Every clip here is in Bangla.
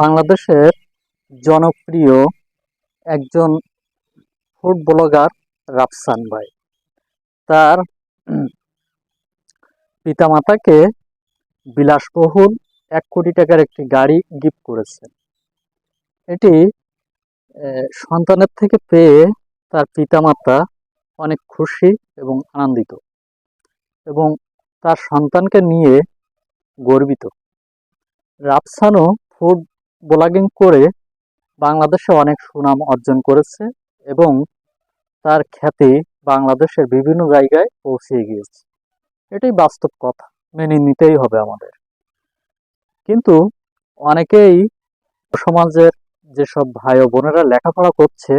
বাংলাদেশের জনপ্রিয় একজন ফুড ব্লগার রাফসান ভাই। তার পিতামাতাকে বিলাসবহুল এক কোটি টাকার একটি গাড়ি গিফট করেছে। এটি সন্তানের থেকে পেয়ে তার পিতামাতা অনেক খুশি এবং আনন্দিত এবং তার সন্তানকে নিয়ে গর্বিত। রাফসানও ফুড ব্লগিং করে বাংলাদেশে অনেক সুনাম অর্জন করেছে এবং তার খ্যাতি বাংলাদেশের বিভিন্ন জায়গায় পৌঁছে গিয়েছে। এটাই বাস্তব কথা, মেনে নিতেই হবে আমাদের। কিন্তু অনেকেই সমাজের যেসব ভাই ও বোনেরা লেখাপড়া করছে,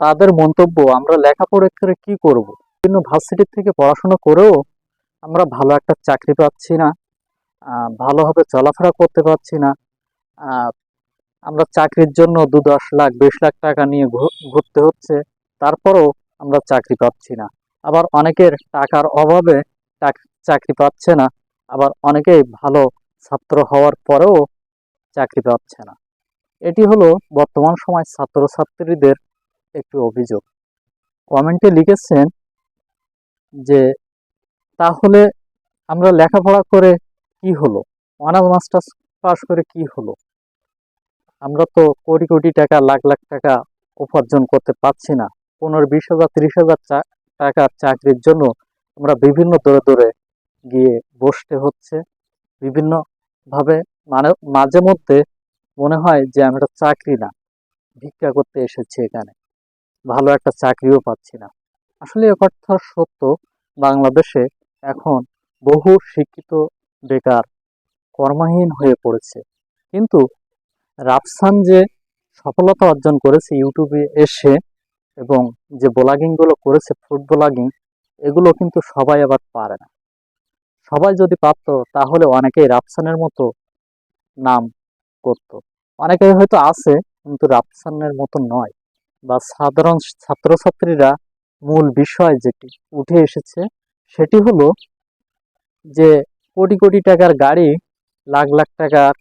তাদের মন্তব্য, আমরা লেখাপড়া করে কি করব? বিভিন্ন ভার্সিটি থেকে পড়াশোনা করেও আমরা ভালো একটা চাকরি পাচ্ছি না ভালোভাবে চলাফেরা করতে পারছি না। আমরা চাকরির জন্য দু দশ লাখ, বিশ লাখ টাকা নিয়ে ঘুরতে হচ্ছে, তারপরও আমরা চাকরি পাচ্ছি না। আবার অনেকের টাকার অভাবে চাকরি পাচ্ছে না, আবার অনেকেই ভালো ছাত্র হওয়ার পরেও চাকরি পাচ্ছে না। এটি হলো বর্তমান সময় ছাত্রছাত্রীদের একটি অভিযোগ। কমেন্টে লিখেছেন যে, তাহলে আমরা লেখাপড়া করে কি হলো? অনার্স, মাস্টার্স পাস করে কি হলো? আমরা তো কোটি কোটি টাকা, লাখ লাখ টাকা উপার্জন করতে পারছি না। পনেরো, বিশ হাজার, ত্রিশ হাজার টাকার চাকরির জন্য আমরা বিভিন্ন দূরে দূরে গিয়ে বসতে হচ্ছে। বিভিন্ন ভাবে মানে মাঝে মধ্যে মনে হয় যে আমি একটা চাকরি না, ভিক্ষা করতে এসেছি এখানে। ভালো একটা চাকরিও পাচ্ছি না। আসলে কথা সত্য, বাংলাদেশে এখন বহু শিক্ষিত বেকার কর্মহীন হয়ে পড়েছে। কিন্তু রাফসান যে সফলতা অর্জন করেছে ইউটিউবে এসে এবং যে ব্লগিংগুলো করেছে ফুড ব্লগিং এগুলো কিন্তু সবাই আবার পারে না। সবাই যদি পারতো, তাহলে অনেকেই রাফসানের মতো নাম করতো। অনেকেই হয়তো আছে, কিন্তু রাফসানের মতো নয়। বা সাধারণ ছাত্রছাত্রীরা মূল বিষয় যেটি উঠে এসেছে, সেটি হলো যে কোটি কোটি টাকার গাড়ি, লাখ লাখ টাকার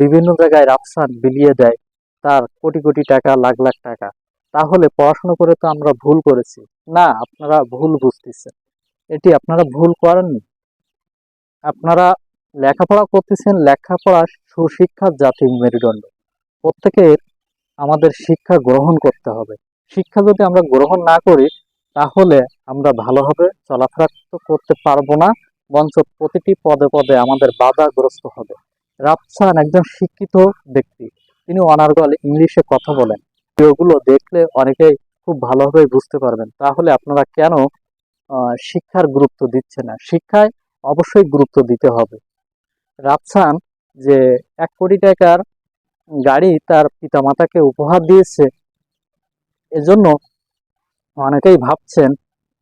বিভিন্ন জায়গায় রাফসান বিলিয়ে দেয়। তার কোটি কোটি টাকা, লাখ লাখ টাকা। তাহলে পড়াশোনা করে তো আমরা ভুল করেছি। না, আপনারা ভুল বুঝতেছেন। এটি আপনারা ভুল করেননি। আপনারা লেখাপড়া করতেছেন, লেখাপড়া সুশিক্ষার জাতির মেরুদণ্ড। প্রত্যেকের আমাদের শিক্ষা গ্রহণ করতে হবে। শিক্ষা যদি আমরা গ্রহণ না করি, তাহলে আমরা ভালোভাবে চলাফেরা করতে পারব না বঞ্চ প্রতিটি পদে পদে আমাদের বাধাগ্রস্ত হবে। রাফসান একজন শিক্ষিত ব্যক্তি। তিনি অনার্গল ইংলিশে কথা বলেন। ভিডিওগুলো দেখলে অনেকেই খুব ভালোভাবে বুঝতে পারবেন। তাহলে আপনারা কেন শিক্ষার গুরুত্ব দিচ্ছে না? শিক্ষায় অবশ্যই গুরুত্ব দিতে হবে। রাফসান যে এক কোটি টাকার গাড়ি তার পিতামাতাকে উপহার দিয়েছে, এজন্য অনেকেই ভাবছেন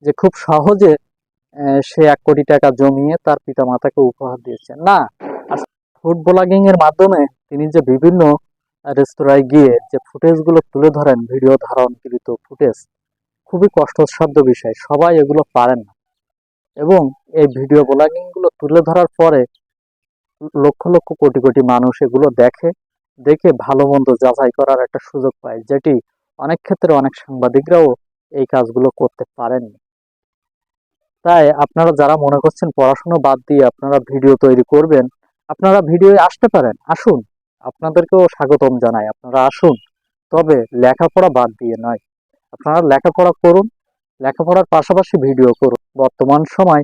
যে খুব সহজে সে এক কোটি টাকা জমিয়ে তার পিতামাতাকে উপহার দিয়েছেন না ফুড ব্লগিং এর মাধ্যমে তিনি যে বিভিন্ন রেস্তোরাঁয় গিয়ে যে ফুটেজগুলো তুলে ধরেন, ভিডিও ধারণকৃত ফুটেজ, খুবই কষ্টসাধ্য বিষয়, সবাই এগুলো পারেন না। এবং এই ভিডিও ব্লগিংগুলো তুলে ধরার পরে লক্ষ লক্ষ কোটি কোটি মানুষ এগুলো দেখে দেখে ভালো মন্দ যাচাই করার একটা সুযোগ পায়, যেটি অনেক ক্ষেত্রে অনেক সাংবাদিকরাও এই কাজগুলো করতে পারেননি। তাই আপনারা যারা মনে করছেন পড়াশোনা বাদ দিয়ে আপনারা ভিডিও তৈরি করবেন আপনারা ভিডিও আসতে পারেন, আসুন। আপনাদেরকেও স্বাগতম জানাই, আপনারা আসুন। তবে লেখাপড়া বাদ দিয়ে নয়। আপনারা লেখাপড়া করুন, লেখাপড়ার পাশাপাশি ভিডিও করুন। বর্তমান সময়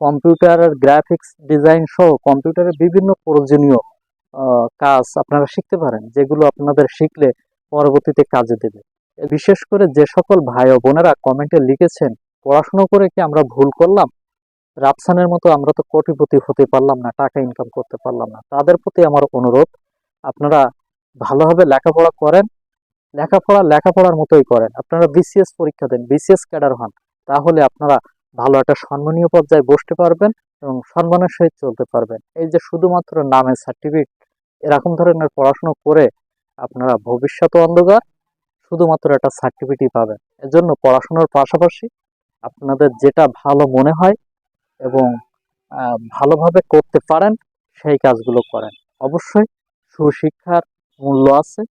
কম্পিউটারের গ্রাফিক্স ডিজাইন সহ কম্পিউটারের বিভিন্ন প্রয়োজনীয় কাজ আপনারা শিখতে পারেন, যেগুলো আপনাদের শিখলে পরবর্তীতে কাজে দেবে। বিশেষ করে যে সকল ভাই ও বোনেরা কমেন্টে লিখেছেন, পড়াশোনা করে কি আমরা ভুল করলাম? রাফসানের মতো আমরা তো কোটিপতি হতে পারলাম না, টাকা ইনকাম করতে পারলাম না। তাদের প্রতি আমার অনুরোধ, আপনারা ভালোভাবে লেখাপড়া করেন, লেখাপড়া লেখাপড়ার মতোই করেন। আপনারা বিসিএস পরীক্ষা দেন বিসিএস ক্যাডার হন, তাহলে আপনারা ভালো একটা সম্মানীয় পর্যায়ে বসতে পারবেন এবং সম্মানের সহিত চলতে পারবেন। এই যে শুধুমাত্র নামে সার্টিফিকেট এরকম ধরনের পড়াশোনা করে আপনারা ভবিষ্যৎ অন্ধকার, শুধুমাত্র একটা সার্টিফিকেটই পাবেন। এজন্য পড়াশোনার পাশাপাশি আপনাদের যেটা ভালো মনে হয় এবং ভালোভাবে করতে পারেন সেই কাজগুলো করেন। অবশ্যই সুশিক্ষার মূল্য আছে।